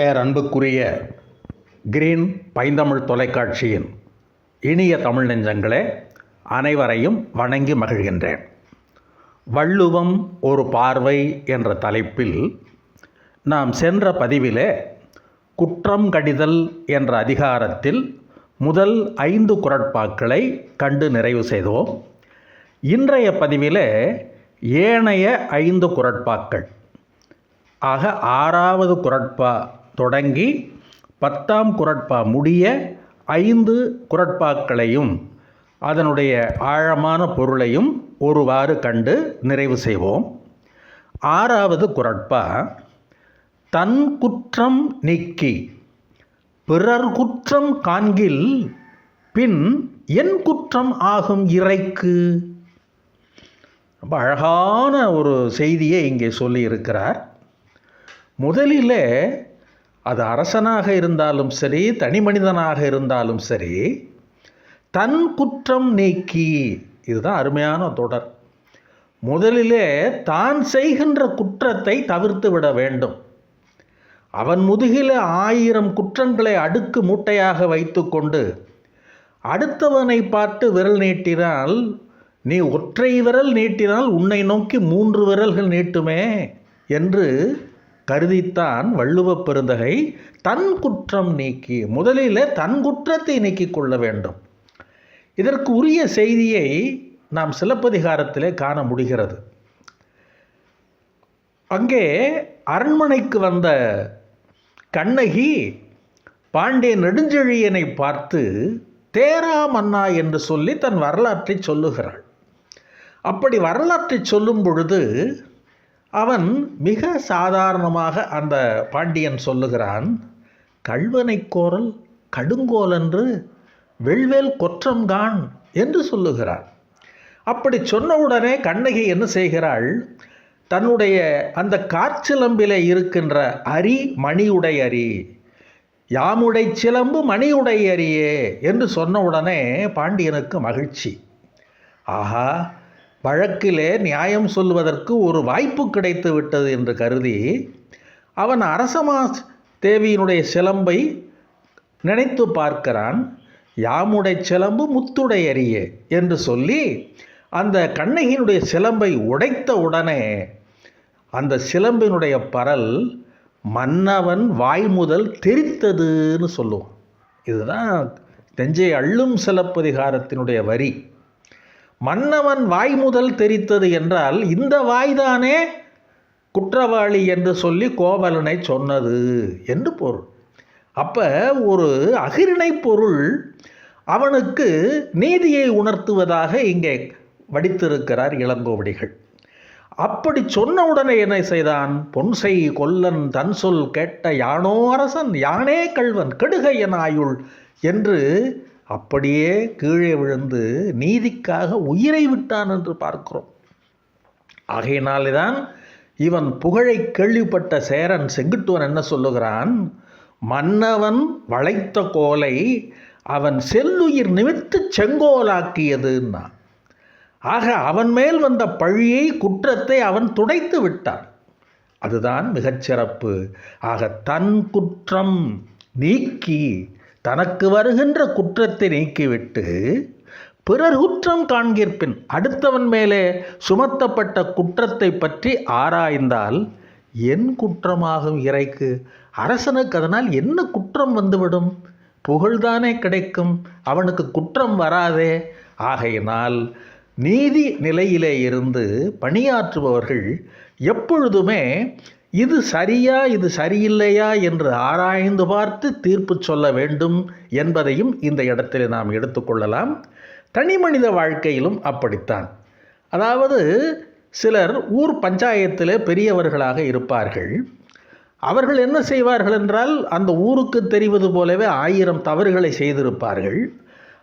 பேரன்புக்குரிய green பைந்தமிழ் தொலைக்காட்சியின் இனிய தமிழ் நெஞ்சங்களே அனைவரையும் வணங்கி மகிழ்கின்றேன். வள்ளுவம் ஒரு பார்வை என்ற தலைப்பில் நாம் சென்ற பதிவிலே குற்றம் கடிதல் என்ற அதிகாரத்தில் முதல் ஐந்து குரட்பாக்களை கண்டு நிறைவு செய்தோம். இன்றைய பதிவிலே ஏனைய ஐந்து குரட்பாக்கள். ஆக ஆறாவது குரட்பா தொடங்கி பத்தாம் குரட்பா முடிய ஐந்து குரட்பாக்களையும் அதனுடைய ஆழமான பொருளையும் ஒருவாறு கண்டு நிறைவு செய்வோம். ஆறாவது குரட்பா தன் குற்றம் நீக்கி பிறர் குற்றம் காண்கில் பின் என் குற்றம் ஆகும் இறைக்கு. ரொம்ப அழகான ஒரு செய்தியை இங்கே சொல்லியிருக்கிறார். முதலிலே அது அரசனாக இருந்தாலும் சரி தனி மனிதனாக இருந்தாலும் சரி தன் குற்றம் நீக்கி. இதுதான் அருமையான தொடர். முதலிலே தான் செய்கின்ற குற்றத்தை தவிர்த்து விட வேண்டும். அவன் முதுகில ஆயிரம் குற்றங்களை அடுக்கு மூட்டையாக வைத்துக்கொண்டு அடுத்தவனை பார்த்து விரல் நீட்டினால் நீ ஒற்றை விரல் நீட்டினால் உன்னை நோக்கி மூன்று விரல்கள் நீட்டுமே என்று கருதித்தான் வள்ளுவப் பெருந்தகை தன் குற்றம் நீக்கி முதலில் தன் குற்றத்தை நீக்கிக் கொள்ள வேண்டும். இதற்கு உரிய செய்தியை நாம் சிலப்பதிகாரத்திலே காண முடிகிறது. அங்கே அரண்மனைக்கு வந்த கண்ணகி பாண்டிய நெடுஞ்செழியனை பார்த்து தேரா மன்னா என்று சொல்லி தன் வரலாற்றை சொல்லுகிறாள். அப்படி வரலாற்றை சொல்லும் பொழுது அவன் மிக சாதாரணமாக அந்த பாண்டியன் சொல்லுகிறான் கல்வனை கோரல் கடுங்கோல் என்று வெள்வேல் கொற்றம்கான் என்று சொல்லுகிறான். அப்படி சொன்னவுடனே கண்ணகி என்ன செய்கிறாள்? தன்னுடைய அந்த காற்சிலம்பிலே இருக்கின்ற அரி மணியுடை அரி யாமுடை சிலம்பு மணியுடை அரியே என்று சொன்ன உடனே பாண்டியனுக்கு மகிழ்ச்சி. ஆஹா வழக்கிலே நியாயம் சொல்வதற்கு ஒரு வாய்ப்பு கிடைத்து விட்டது என்று கருதி அவன் அரசமா தேவியினுடைய சிலம்பை நினைத்து பார்க்கிறான் யாமுடை சிலம்பு முத்துடை அறிய என்று சொல்லி அந்த கண்ணகியினுடைய சிலம்பை உடைத்த உடனே அந்த சிலம்பினுடைய பரல் மன்னவன் வாய் முதல் தெரித்ததுன்னு சொல்லுவோம் இதுதான் தெஞ்சை அள்ளும் சிலப்பதிகாரத்தினுடைய வரி. மன்னவன் வாய் முதல் தெரித்தது என்றால் இந்த வாய்தானே குற்றவாளி என்று சொல்லி கோவலனை சொன்னது என்று பொருள். அப்போ ஒரு அகிரிணை பொருள் அவனுக்கு நீதியை உணர்த்துவதாக இங்கே வடித்திருக்கிறார் இளங்கோவடிகள். அப்படி சொன்ன உடனே என்ன செய்தான்? பொன்சை கொல்லன் தன் சொல் கேட்ட யானோ அரசன் யானே கள்வன் கெடுகையன் ஆயுள் என்று அப்படியே கீழே விழுந்து நீதிக்காக உயிரை விட்டான் என்று பார்க்கிறோம். ஆகையினாலே தான் இவன் புகழை கேள்விப்பட்ட சேரன் செங்குட்டுவன் என்ன சொல்லுகிறான்? மன்னவன் வளைத்த கோலை அவன் செல்லுயிர் நிமித்து செங்கோலாக்கியதுன்னா ஆக அவன் மேல் வந்த பழியை குற்றத்தை அவன் துடைத்து விட்டான். அதுதான் மிகச்சிறப்பு. ஆக தன் குற்றம் நீக்கி தனக்கு வருகின்ற குற்றத்தை நீக்கிவிட்டு பிறர் குற்றம் காண்கிற்பின் அடுத்தவன் மேலே சுமத்தப்பட்ட குற்றத்தை பற்றி ஆராய்ந்தால் என் குற்றமாகும் இறைக்கு? அரசனுக்கு அதனால் என்ன குற்றம் வந்துவிடும்? புகழ்தானே கிடைக்கும். அவனுக்கு குற்றம் வராதே. ஆகையினால் நீதி நிலையிலே இருந்து பணியாற்றுபவர்கள் எப்பொழுதுமே இது சரியா இது சரியில்லையா என்று ஆராய்ந்து பார்த்து தீர்ப்பு சொல்ல வேண்டும் என்பதையும் இந்த இடத்தில் நாம் எடுத்துக்கொள்ளலாம் தனி மனித வாழ்க்கையிலும் அப்படித்தான். அதாவது சிலர் ஊர் பஞ்சாயத்தில் பெரியவர்களாக இருப்பார்கள். அவர்கள் என்ன செய்வார்கள் என்றால் அந்த ஊருக்கு தெரிவது போலவே ஆயிரம் தவறுகளை செய்திருப்பார்கள்.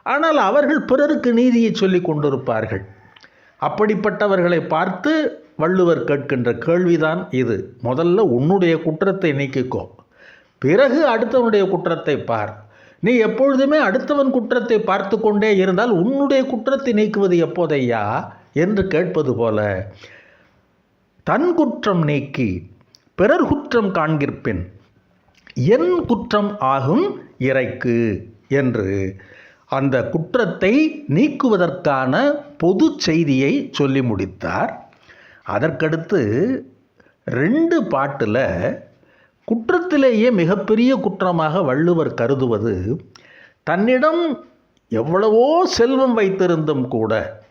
ஆனால் அவர்கள் பிறருக்கு நீதியை சொல்லி கொண்டிருப்பார்கள். அப்படிப்பட்டவர்களை பார்த்து வள்ளுவர் கேட்கின்ற கேள்விதான் இது. முதல்ல உன்னுடைய குற்றத்தை நீக்கிக்கோ. பிறகு அடுத்தவனுடைய குற்றத்தை பார். நீ எப்பொழுதுமே அடுத்தவன் குற்றத்தை பார்த்து கொண்டே இருந்தால் உன்னுடைய குற்றத்தை நீக்குவது எப்போதையா? என்று கேட்பது போல தன் குற்றம் நீக்கி பிறர் குற்றம் காண்கிற்பின் என் குற்றம் ஆகும் இறைக்கு என்று அந்த குற்றத்தை நீக்குவதற்கான பொது செய்தியை சொல்லி முடித்தார். அதற்கடுத்து ரெண்டு பாட்டில் குற்றத்திலேயே மிகப்பெரிய குற்றமாக வள்ளுவர் கருதுவது தன்னிடம் எவ்வளவோ செல்வம் வைத்திருந்தும் கூட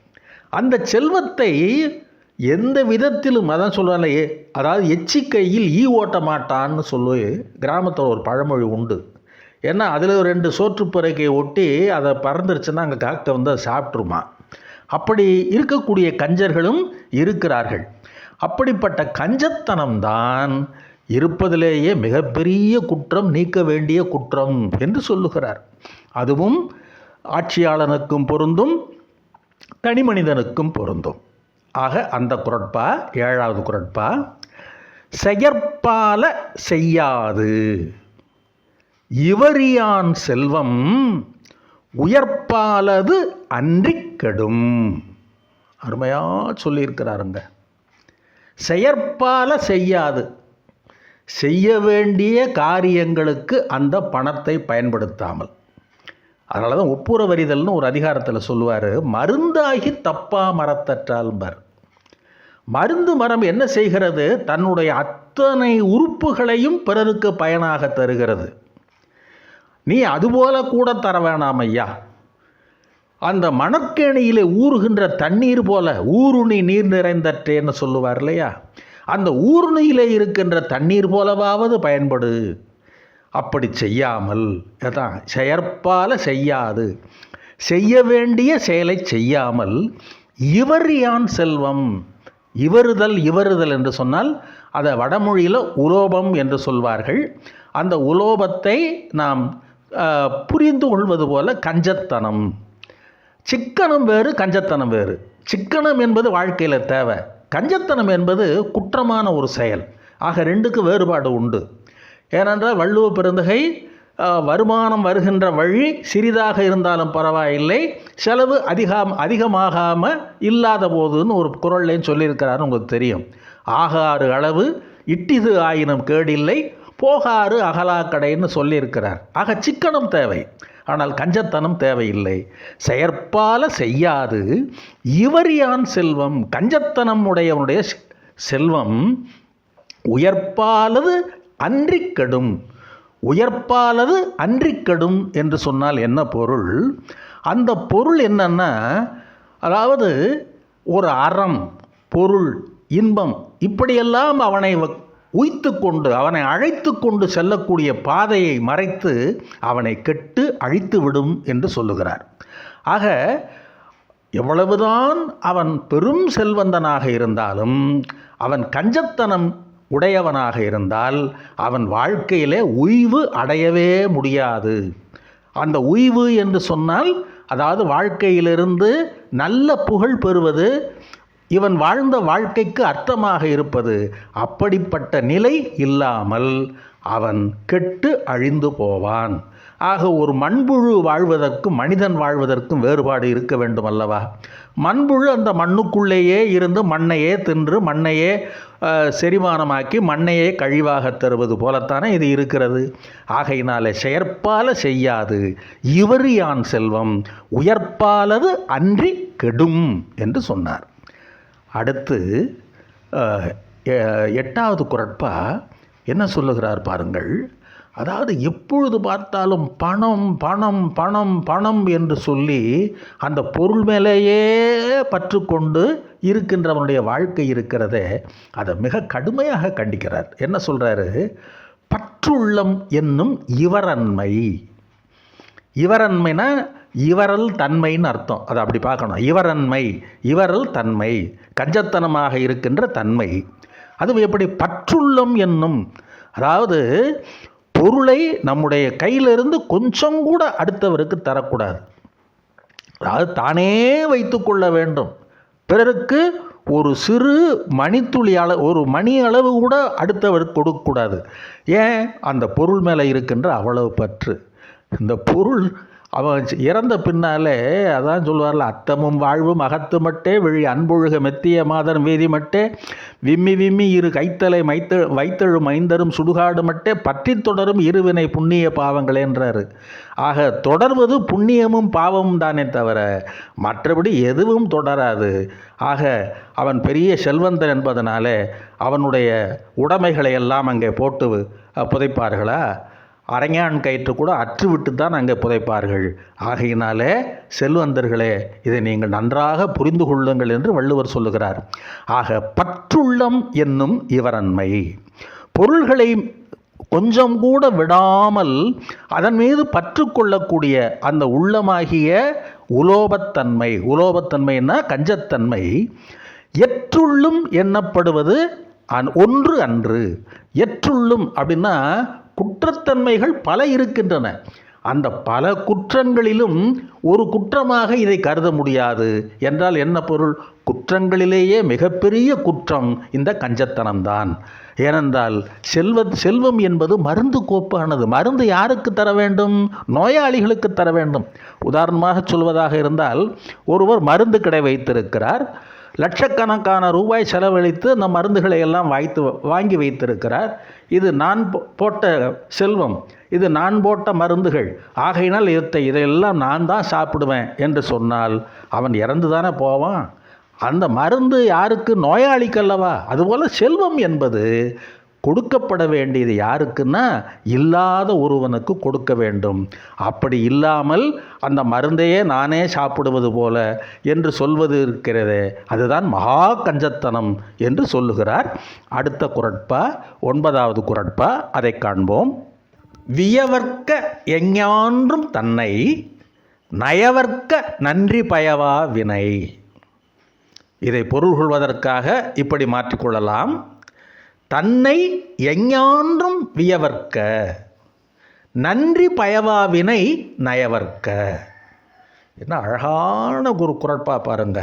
அந்த செல்வத்தை எந்த விதத்திலும் அதான் சொல்கிறாங்களே அதாவது எச்சிக்கையில் ஈ ஓட்ட மாட்டான்னு சொல்லி கிராமத்தில் ஒரு பழமொழி உண்டு. ஏன்னா அதில் ரெண்டு சோற்றுப்பறைக்கை ஒட்டி அதை பறந்துருச்சுன்னா அங்கே காக்கை வந்து அதை சாப்பிட்ருமா அப்படி இருக்கக்கூடிய கஞ்சர்களும் இருக்கிறார்கள். அப்படிப்பட்ட கஞ்சத்தனம்தான் இருப்பதிலேயே மிகப்பெரிய குற்றம் நீக்க வேண்டிய குற்றம் என்று சொல்லுகிறார். அதுவும் ஆட்சியாளனுக்கும் பொருந்தும் தனி மனிதனுக்கும் பொருந்தும். ஆக அந்த குரட்பா ஏழாவது குரட்பா செயற்பால செய்யாது. இவரியான் செல்வம் உயர்ப்பாலது அன்றி கெடும். அருமையாக சொல்லியிருக்கிறாருங்க. செயற்பால செய்யாது. செய்ய வேண்டிய காரியங்களுக்கு அந்த பணத்தை பயன்படுத்தாமல். அதனால தான் ஒப்புற வரிதல்னு ஒரு அதிகாரத்தில் சொல்லுவார் மருந்தாகி தப்பா மரத்தற்றால்பர் மருந்து மரம் என்ன செய்கிறது? தன்னுடைய அத்தனை உறுப்புகளையும் பிறருக்கு பயனாக தருகிறது. நீ அதுபோல கூட தர வேணாம் ஐயா. அந்த மணக்கேணியிலே ஊறுகின்ற தண்ணீர் போல ஊருணி நீர் நிறைந்தற்றேன்னு சொல்லுவார் இல்லையா? அந்த ஊருணியிலே இருக்கின்ற தண்ணீர் போலவாவது பயன்படு. அப்படி செய்யாமல் அதான் செயற்பால செய்யாது. செய்ய வேண்டிய செயலை செய்யாமல் இவர் யான் செல்வம் இவறுதல் இவறுதல் என்று சொன்னால் அதை வடமொழியில் உலோபம் என்று சொல்வார்கள். அந்த உலோபத்தை நாம் புரிந்து கொள்வது போல கஞ்சத்தனம். சிக்கனம் வேறு கஞ்சத்தனம் வேறு. சிக்கனம் என்பது வாழ்க்கையில் தேவை. கஞ்சத்தனம் என்பது குற்றமான ஒரு செயல். ஆக ரெண்டுக்கு வேறுபாடு உண்டு. ஏனென்றால் வள்ளுவ பெருந்தகை வருமானம் வருகின்ற வழி சிறிதாக இருந்தாலும் பரவாயில்லை. செலவு அதிகம் அதிகமாகாமல் இல்லாத போதுன்னு ஒரு குரல்லையும் சொல்லியிருக்கிறாரு உங்களுக்கு தெரியும். ஆகாறு அளவு இட்டிது ஆயினும் கேடில்லை. போகாறு அகலாக்கடைன்னு சொல்லியிருக்கிறார். ஆக சிக்கனம் தேவை. ஆனால் கஞ்சத்தனம் தேவையில்லை. செயற்பால செய்யாது. இவர் யான் செல்வம்? கஞ்சத்தனம் உடையவனுடைய செல்வம் உயர்ப்பாலது அன்றி கெடும். உயர்ப்பாலது அன்றி கெடும் என்று சொன்னால் என்ன பொருள்? அந்த பொருள் என்னன்னா அதாவது ஒரு அறம் பொருள் இன்பம் இப்படியெல்லாம் அவனை உய்த்து கொண்டு அவனை அழைத்து கொண்டு செல்லக்கூடிய பாதையை மறைத்து அவனை கெட்டு அழித்து விடும் என்று சொல்லுகிறார். ஆக எவ்வளவுதான் அவன் பெரும் செல்வந்தனாக இருந்தாலும் அவன் கஞ்சத்தனம் உடையவனாக இருந்தால் அவன் வாழ்க்கையிலே உய்வு அடையவே முடியாது. அந்த உய்வு என்று சொன்னால் அதாவது வாழ்க்கையிலிருந்து நல்ல புகழ் பெறுவது இவன் வாழ்ந்த வாழ்க்கைக்கு அர்த்தமாக இருப்பது அப்படிப்பட்ட நிலை இல்லாமல் அவன் கெட்டு அழிந்து போவான். ஆக ஒரு மண்புழு வாழ்வதற்கும் மனிதன் வாழ்வதற்கும் வேறுபாடு இருக்க வேண்டும் அல்லவா? மண்புழு அந்த மண்ணுக்குள்ளேயே இருந்து மண்ணையே தின்று மண்ணையே செரிமானமாக்கி மண்ணையே கழிவாக தருவது போலத்தானே இது இருக்கிறது. ஆகையினால செயற்பால செய்யாது. இவர் யான் செல்வம் உயர்ப்பாலது அன்றி கெடும் என்று சொன்னார். அடுத்து எட்டாவது குரட்பா என்ன சொல்லுகிறார் பாருங்கள். அதாவது எப்பொழுது பார்த்தாலும் பணம் பணம் பணம் பணம் என்று சொல்லி அந்த பொருள் மேலேயே பற்று கொண்டு இருக்கின்றவனுடைய வாழ்க்கை இருக்கிறதே அதை மிக கடுமையாக கண்டிக்கிறார். என்ன சொல்கிறாரு பற்றுள்ளம் என்னும் இவரன்மை இவரன்மைனா இவரல் தன்மைன்னு அர்த்தம். அதை அப்படி பார்க்கணும். இவரன்மை இவரல் தன்மை கஞ்சத்தனமாக இருக்கின்ற தன்மை. அதுவும் எப்படி? பற்றுள்ளம் என்னும். அதாவது பொருளை நம்முடைய கையிலிருந்து கொஞ்சம் கூட அடுத்தவருக்கு தரக்கூடாது. அதாவது தானே வைத்துக்கொள்ள வேண்டும். பிறருக்கு ஒரு சிறு மணித்துளி அளவு ஒரு மணி அளவு கூட அடுத்தவருக்கு கொடுக்கக்கூடாது. ஏன்? அந்த பொருள் மேலே இருக்கின்ற அவ்வளவு பற்று. இந்த பொருள் அவன் இறந்த பின்னாலே அதான் சொல்லுவார்ல அத்தமும் வாழ்வும் அகத்து மட்டே விழி அன்பொழுக மெத்திய மாதன் வீதி மட்டே விம்மி விம்மி இரு கைத்தலை மைத்த வைத்தழும் ஐந்தரும் சுடுகாடு மட்டே பற்றி தொடரும் இருவினை புண்ணிய பாவங்களேன்றாரு ஆக தொடர்வது புண்ணியமும் பாவமும் தானே தவிர மற்றபடி எதுவும் தொடராது. ஆக அவன் பெரிய செல்வந்தன் என்பதனாலே அவனுடைய உடைமைகளை எல்லாம் அங்கே போட்டு புதைப்பார்களா? அரஞான் கயிற்று கூட அற்றுவிட்டு தான் அங்கே புதைப்பார்கள். ஆகையினாலே செல்வந்தர்களே இதை நீங்கள் நன்றாக புரிந்து கொள்ளுங்கள் என்று வள்ளுவர் சொல்லுகிறார். ஆக பற்றுள்ளம் என்னும் இவரன்மை பொருள்களை கொஞ்சம் கூட விடாமல் அதன் மீது பற்றுக்கொள்ளக்கூடிய அந்த உள்ளமாகிய உலோபத்தன்மை உலோபத்தன்மைன்னா கஞ்சத்தன்மை. எற்றுள்ளும் எண்ணப்படுவது அன் ஒன்று அன்று. எற்றுள்ளும் அப்படின்னா குற்றத்தன்மைகள் பல இருக்கின்றன. அந்த பல குற்றங்களிலும் ஒரு குற்றமாக இதை கருத முடியாது. என்றால் என்ன பொருள்? குற்றங்களிலேயே மிகப்பெரிய குற்றம் இந்த கஞ்சத்தனம்தான். ஏனென்றால் செல்வ செல்வம் என்பது மருந்து கோப்பானது. மருந்து யாருக்கு தர வேண்டும்? நோயாளிகளுக்கு தர வேண்டும். உதாரணமாக சொல்வதாக இருந்தால் ஒருவர் மருந்து கடை வைத்திருக்கிறார். லட்சக்கணக்கான ரூபாய் செலவழித்து அந்த மருந்துகளை எல்லாம் வாய்த்து வாங்கி வைத்திருக்கிறார். இது நான் போ- போட்ட செல்வம். இது நான் போட்ட மருந்துகள். ஆகையினால் இதை இதையெல்லாம் நான் தான் சாப்பிடுவேன் என்று சொன்னால் அவன் இறந்து தானே போவான்? அந்த மருந்து யாருக்கு நோயாளிக்கல்லவா அதுபோல் செல்வம் என்பது கொடுக்கப்பட வேண்டியது யாருக்குன்னா இல்லாத ஒருவனுக்கு கொடுக்க வேண்டும். அப்படி இல்லாமல் அந்த மருந்தையே நானே சாப்பிடுவது போல என்று சொல்வது இருக்கிறதே. அதுதான் மகா கஞ்சத்தனம் என்று சொல்லுகிறார். அடுத்த குரட்பா ஒன்பதாவது குரட்பா அதை காண்போம். வியவர்க்க எஞ்ஞான்றும் தன்னை நயவர்க்க நன்றி பயவா வினை. இதை பொருள் கொள்வதற்காக இப்படி மாற்றிக்கொள்ளலாம். தன்னை எஞ்ஞான்றும் வியவர்க்க நன்றி பயவாவினை நயவர்க்க. என்ன அழகான ஒரு குரட்பா பாருங்க.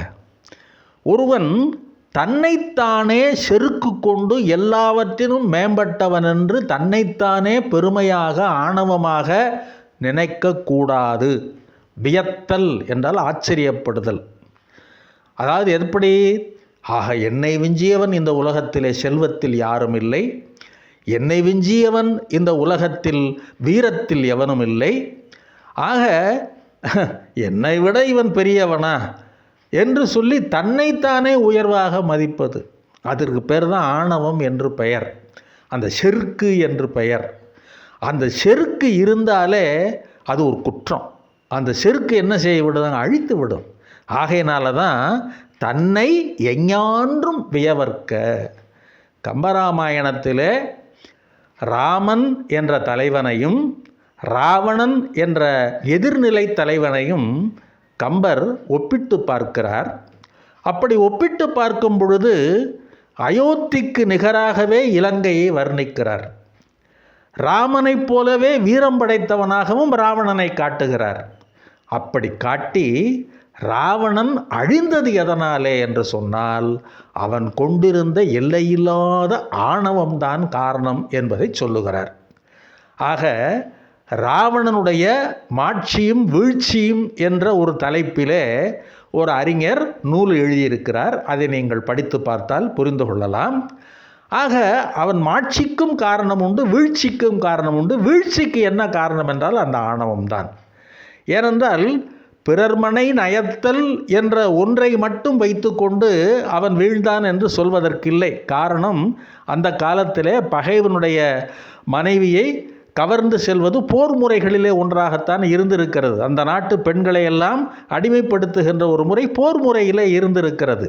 ஒருவன் தன்னைத்தானே செருக்கு கொண்டு எல்லாவற்றிலும் மேம்பட்டவன் என்று தன்னைத்தானே பெருமையாக ஆணவமாக நினைக்கக்கூடாது வியத்தல் என்றால் ஆச்சரியப்படுதல். அதாவது எப்படி ஆக என்னை விஞ்சியவன் இந்த உலகத்திலே செல்வத்தில் யாரும் இல்லை. என்னை விஞ்சியவன் இந்த உலகத்தில் வீரத்தில் எவனும் இல்லை. ஆக என்னை விட இவன் பெரியவனா என்று சொல்லி தன்னைத்தானே உயர்வாக மதிப்பது. அதற்கு பேர் தான் ஆணவம் என்று பெயர். அந்த செருக்கு என்று பெயர். அந்த செருக்கு இருந்தாலே அது ஒரு குற்றம். அந்த செருக்கு என்ன செய்ய விடுதாங்க அழித்து விடும். ஆகையினால தான் தன்னை எஞ்ஞான்றும் வியவர்க்க. கம்பராமாயணத்திலே ராமன் என்ற தலைவனையும் ராவணன் என்ற எதிர்நிலை தலைவனையும் கம்பர் ஒப்பிட்டு பார்க்கிறார். அப்படி ஒப்பிட்டு பார்க்கும் பொழுது அயோத்திக்கு நிகராகவே இலங்கையை வர்ணிக்கிறார். ராமனைப் போலவே வீரம் படைத்தவனாகவும் ராவணனை காட்டுகிறார். அப்படி காட்டி ராவணன் அழிந்தது எதனாலே என்று சொன்னால் அவன் கொண்டிருந்த எல்லையில்லாத ஆணவம்தான் காரணம் என்பதை சொல்லுகிறார். ஆக ராவணனுடைய மாட்சியும் வீழ்ச்சியும் என்ற ஒரு தலைப்பிலே ஒரு அறிஞர் நூல் எழுதியிருக்கிறார். அதை நீங்கள் படித்து பார்த்தால் புரிந்து கொள்ளலாம். ஆக அவன் மாட்சிக்கும் காரணம் உண்டு வீழ்ச்சிக்கும் காரணம் உண்டு. வீழ்ச்சிக்கு என்ன காரணம் என்றால் அந்த ஆணவம்தான். ஏனென்றால் பிறர்மனை நயத்தல் என்ற ஒன்றை மட்டும் வைத்துக்கொண்டு அவன் வீழ்ந்தான் என்று சொல்வதற்கில்லை. காரணம் அந்த காலத்திலே பகைவனுடைய மனைவியை கவர்ந்து செல்வது போர் முறைகளிலே ஒன்றாகத்தான் இருந்திருக்கிறது. அந்த நாட்டு பெண்களை எல்லாம் அடிமைப்படுத்துகின்ற ஒரு முறை போர் முறையிலே இருந்திருக்கிறது.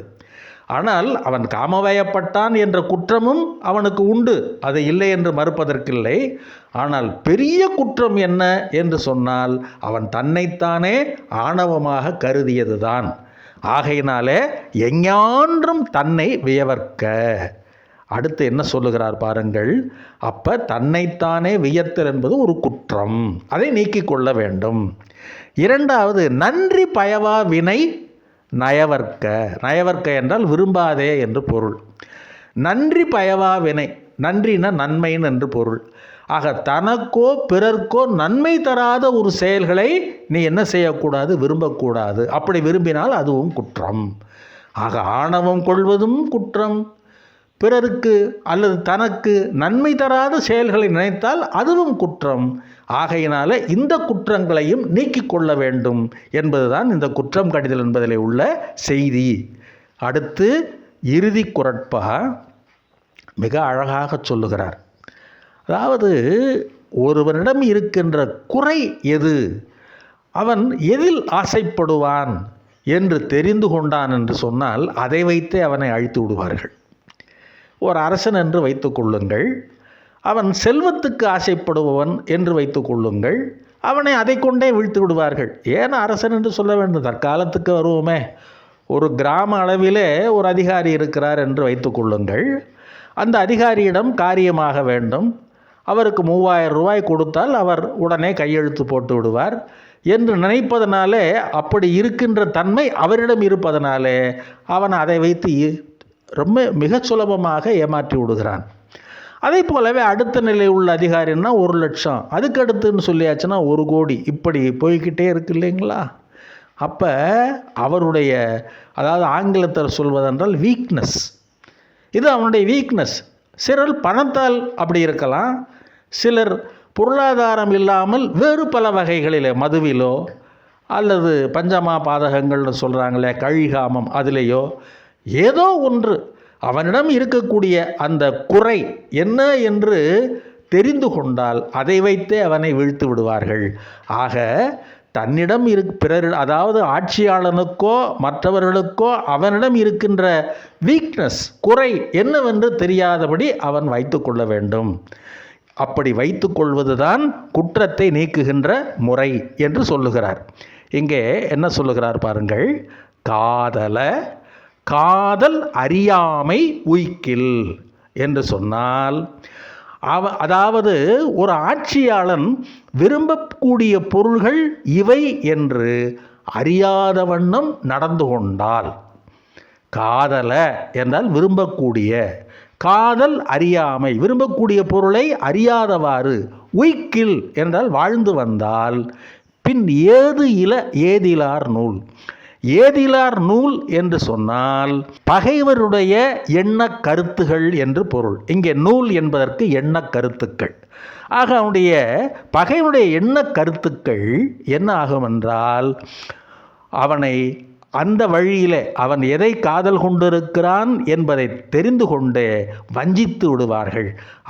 ஆனால் அவன் காமவயப்பட்டான் என்ற குற்றமும் அவனுக்கு உண்டு. அது இல்லை என்று மறுப்பதற்கில்லை. ஆனால் பெரிய குற்றம் என்ன என்று சொன்னால் அவன் தன்னைத்தானே ஆணவமாக கருதியதுதான். ஆகையினாலே எஞ்ஞான்றும் தன்னை வியவர்க்க. அடுத்து என்ன சொல்லுகிறார் பாருங்கள். அப்ப தன்னைத்தானே வியத்தல் என்பது ஒரு குற்றம். அதை நீக்கிக் கொள்ள வேண்டும். இரண்டாவது நன்றி பயவா வினை நயவர்க்க நயவர்க்க என்றால் விரும்பாதே என்று பொருள். நன்றி பயவா வினை நன்றினா நன்மைன்னு என்று பொருள். ஆக தனக்கோ பிறர்க்கோ நன்மை தராத ஒரு செயல்களை நீ என்ன செய்யக்கூடாது? விரும்பக்கூடாது. அப்படி விரும்பினால் அதுவும் குற்றம். ஆக ஆணவம் கொள்வதும் குற்றம். பிறருக்கு அல்லது தனக்கு நன்மை தராத செயல்களை நினைத்தால் அதுவும் குற்றம். ஆகையினால இந்த குற்றங்களையும் நீக்கிக் கொள்ள வேண்டும் என்பதுதான் இந்த குற்றம் கடிதல் என்பதில் உள்ள செய்தி. அடுத்து இறுதி குரட்பா மிக அழகாக சொல்லுகிறார். அதாவது ஒருவனிடம் இருக்கின்ற குறை எது? அவன் எதில் ஆசைப்படுவான் என்று தெரிந்து கொண்டான் என்று சொன்னால் அதை வைத்தே அவனை அழித்து விடுவார்கள். ஒரு அரசன் என்று வைத்துக்கொள்ளுங்கள் அவன் செல்வத்துக்கு ஆசைப்படுபவன் என்று வைத்துக்கொள்ளுங்கள் அவனை அதை கொண்டே வீழ்த்து விடுவார்கள். ஏன் அரசன் என்று சொல்ல வேண்டும்? தற்காலத்துக்கு வருவோமே. ஒரு கிராம அளவிலே ஒரு அதிகாரி இருக்கிறார் என்று வைத்துக்கொள்ளுங்கள் அந்த அதிகாரியிடம் காரியமாக வேண்டும். அவருக்கு மூவாயிரம் ரூபாய் கொடுத்தால் அவர் உடனே கையெழுத்து போட்டு விடுவார். என்று நினைப்பதனாலே அப்படி இருக்கின்ற தன்மை அவரிடம் இருப்பதனாலே அவன் அதை வைத்து ரொம்ப மிக சுலபமாக ஏமாற்றி விடுகிறான். அதே போலவே அடுத்த நிலை உள்ள அதிகாரின்னா ஒரு லட்சம். அதுக்கு அடுத்துன்னு சொல்லியாச்சுன்னா ஒரு கோடி. இப்படி போய்க்கிட்டே இருக்கு இல்லைங்களா? அப்போ அவருடைய அதாவது ஆங்கிலத்தில் சொல்வதென்றால் வீக்னஸ் இது அவனுடைய வீக்னஸ் சிலர் பணத்தால் அப்படி இருக்கலாம். சிலர் பொருளாதாரம் இல்லாமல் வேறு பல வகைகளிலே மதுவிலோ அல்லது பஞ்சமா பாதகங்கள்னு சொல்கிறாங்களே கழிகாமம் அதிலேயோ ஏதோ ஒன்று அவனிடம் இருக்கக்கூடிய அந்த குறை என்ன என்று தெரிந்து கொண்டால் அதை வைத்தே அவனை வீழ்த்து விடுவார்கள். ஆக தன்னிடம் இரு பிறர் அதாவது ஆட்சியாளனுக்கோ மற்றவர்களுக்கோ அவனிடம் இருக்கின்ற வீக்னஸ் குறை என்னவென்று தெரியாதபடி அவன் வைத்துக்கொள்ள வேண்டும். அப்படி வைத்துக்கொள்வதுதான் குற்றத்தை நீக்குகின்ற முறை என்று சொல்லுகிறார். இங்கே என்ன சொல்லுகிறார் பாருங்கள். காதல காதல் அறியாமை உய்க்கில் என்று சொன்னால் அவ அதாவது ஒரு ஆட்சியாளன் விரும்பக்கூடிய பொருள்கள் இவை என்று அறியாத வண்ணம் நடந்து கொண்டால் காதல என்றால் விரும்பக்கூடிய காதல் அறியாமை விரும்பக்கூடிய பொருளை அறியாதவாறு உய்க்கில் என்றால் வாழ்ந்து வந்தால் பின் ஏது இல ஏதிலார் நூல்? ஏதிலார் நூல் என்று சொன்னால் பகைவருடைய எண்ண கருத்துகள் என்று பொருள். இங்கே நூல் என்பதற்கு எண்ண கருத்துக்கள். ஆக அவனுடைய பகைவனுடைய எண்ண கருத்துக்கள் என்ன ஆகும் என்றால் அவனை அந்த வழியிலே அவன் எதை காதல் கொண்டிருக்கிறான் என்பதை தெரிந்து கொண்டே வஞ்சித்து விடுவார்கள்.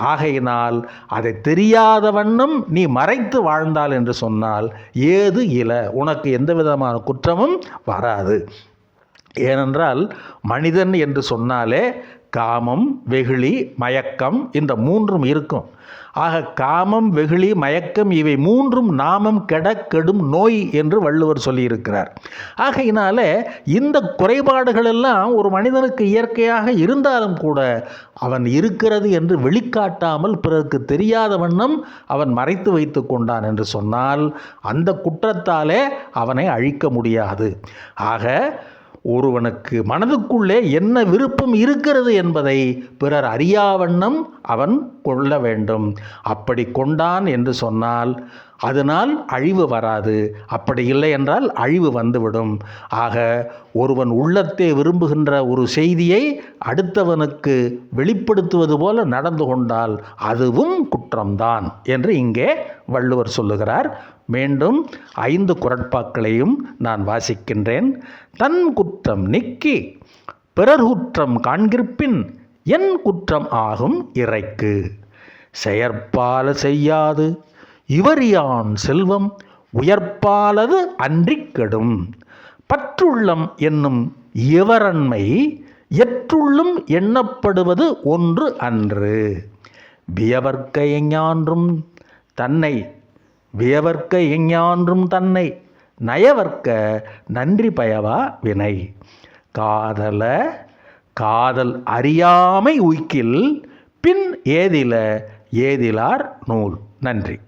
ஆகையினால் அதை தெரியாத வண்ணம் நீ மறைத்து வாழ்ந்தால் என்று சொன்னால் ஏது இல? உனக்கு எந்த விதமான குற்றமும் வராது. ஏனென்றால் மனிதன் என்று சொன்னாலே காமம் வெகுளி மயக்கம் இந்த மூன்றும் இருக்கும். ஆக காமம் வெகுளி மயக்கம் இவை மூன்றும் நாமம் கெட கெடும் நோய் என்று வள்ளுவர் சொல்லியிருக்கிறார். ஆகையினால இந்த குறைபாடுகள் எல்லாம் ஒரு மனிதனுக்கு இயற்கையாக இருந்தாலும் கூட அவன் இருக்கிறது என்று வெளிக்காட்டாமல் பிறருக்கு தெரியாத வண்ணம் அவன் மறைத்து வைத்து கொண்டான் என்று சொன்னால் அந்த குற்றத்தாலே அவனை அழிக்க முடியாது. ஆக ஒருவனுக்கு மனதுக்குள்ளே என்ன விருப்பம் இருக்கிறது என்பதை பிறர் அறியாவண்ணம் அவன் கொள்ள வேண்டும். அப்படி கொண்டான் என்று சொன்னால் அதனால் அழிவு வராது. அப்படி இல்லை என்றால் அழிவு வந்துவிடும். ஆக ஒருவன் உள்ளத்தே விரும்புகின்ற ஒரு செய்தியை அடுத்தவனுக்கு வெளிப்படுத்துவது போல நடந்து கொண்டால் அதுவும் குற்றம்தான் என்று இங்கே வள்ளுவர் சொல்லுகிறார். மீண்டும் ஐந்து குரட்பாக்களையும் நான் வாசிக்கின்றேன். தன் குற்றம் நீக்கி பிறர் குற்றம் காண்கிற்பின் என் குற்றம் ஆகும் இறைக்கு. செயற்பால செய்யாது இவரியான் செல்வம் உயர்ப்பாலது அன்றி கெடும். பற்றுள்ளம் என்னும் இவரன்மை எற்றுள்ளும் எண்ணப்படுவது ஒன்று அன்று. வியவர்க்கையஞ்ஞான்றும் தன்னை வியவர்க்க எஞ்ஞான்றும் தன்னை நயவர்க்க நன்றி பயவா வினை. காதல காதல் அறியாமை உய்க்கில் பின் ஏதில ஏதிலார் நூல். நன்றி.